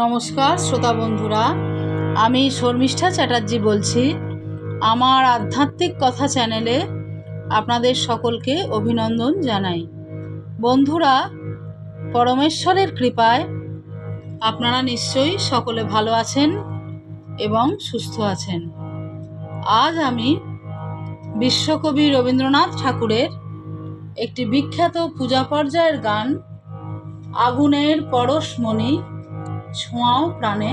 নমস্কার, শ্রোতা বন্ধুরা। আমি শর্মিষ্ঠা চ্যাটার্জি বলছি। আমার আধ্যাত্মিক কথা চ্যানেলে আপনাদের সকলকে অভিনন্দন জানাই। বন্ধুরা, পরমেশ্বরের কৃপায় আপনারা নিশ্চয়ই সকলে ভালো আছেন এবং সুস্থ আছেন। আজ আমি বিশ্বকবি রবীন্দ্রনাথ ঠাকুরের একটি বিখ্যাত পূজা পর্যায়ের গান, আগুনের পরশমণি ছোঁয়াও প্রাণে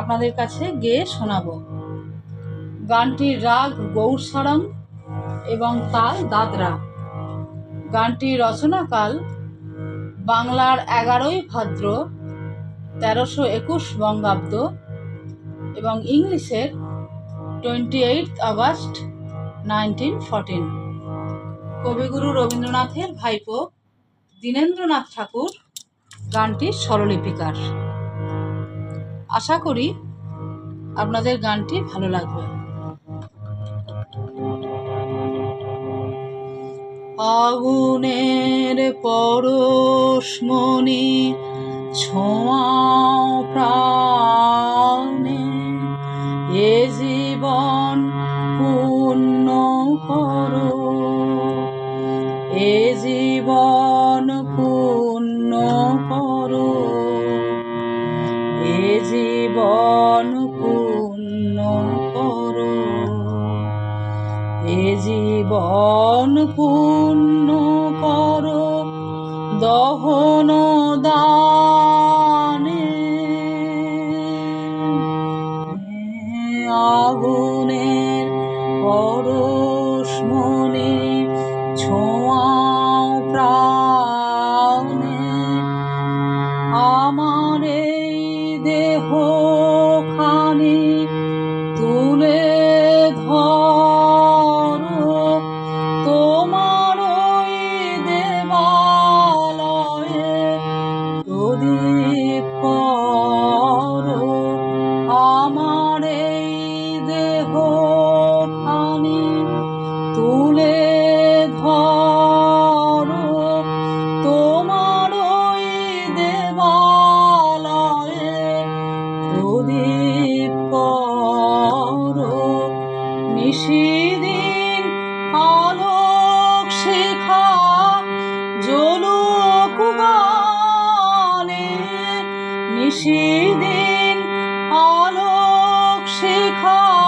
আপনাদের কাছে গেয়ে শোনাবো। গানটির রাগ গৌরসরম এবং তাল দাদরা। গানটির রচনাকাল বাংলার এগারোই ভাদ্র তেরোশো একুশ বঙ্গাব্দ এবং ইংলিশের twenty eight August nineteen fourteen. কবিগুরু রবীন্দ্রনাথের ভাইপো দীনেন্দ্রনাথ ঠাকুর গানটির স্বরলিপিকার। আশা করি আপনাদের গানটি ভালো লাগবে। আগুনের পরশমণি ছোঁয়া প্রাণে জীবন পূর্ণ। নিশিদিন আলোক শিখা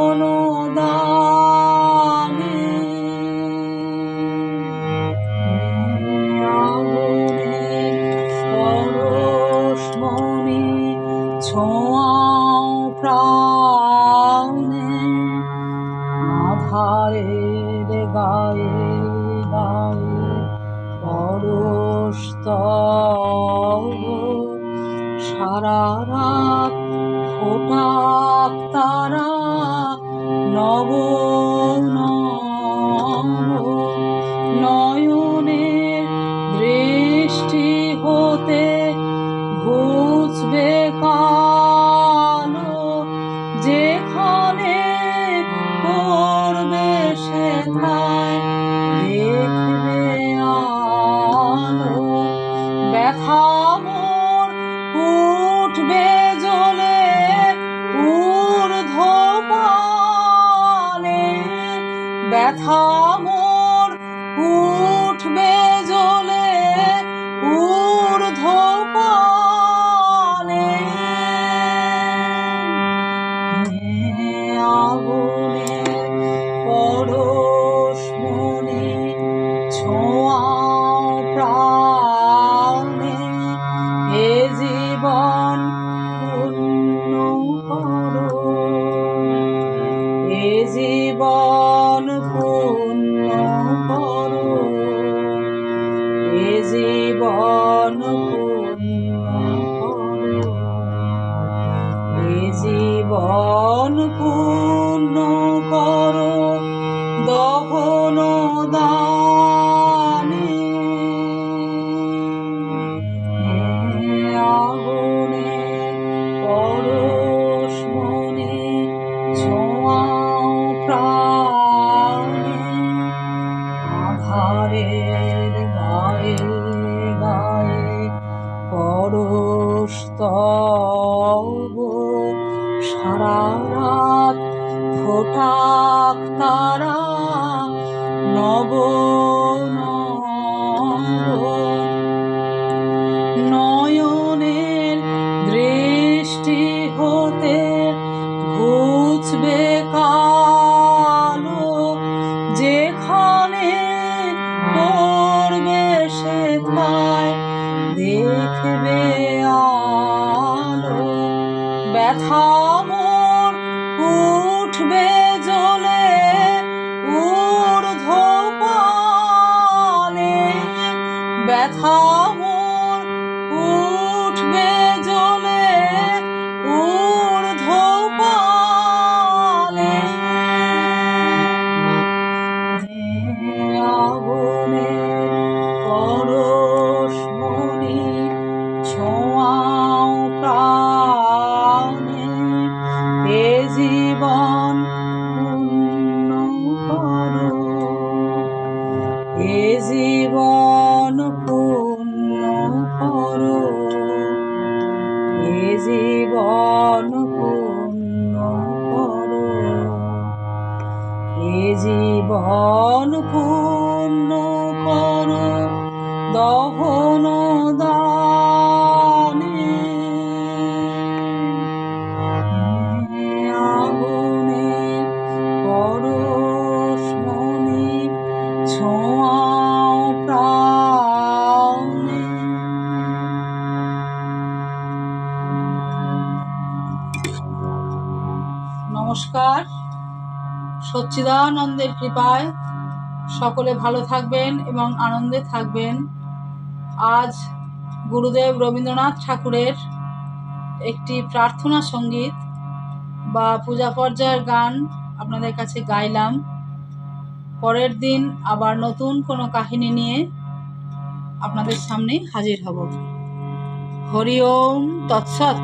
নব নব দৃষ্টি হতে ঘুচবে কালো। যেখানে ফোটাক তারা নব নয়নের দৃষ্টি হতে ঘুচবে কালো জীবন এ জীবন পূর্ণ করো। এ জীবন পূর্ণ করো। এ জীবন পূর্ণ করো। দহন নমস্কার। সচ্চিদানন্দের কৃপায় সকলে ভালো থাকবেন এবং আনন্দে থাকবেন। আজ গুরুদেব রবীন্দ্রনাথ ঠাকুরের একটি প্রার্থনা সংগীত বা পূজা পর্যায়ের গান আপনাদের কাছে গাইলাম। পরের দিন আবার নতুন কোনো কাহিনী নিয়ে আপনাদের সামনে হাজির হব। হরি ওম তৎসৎ।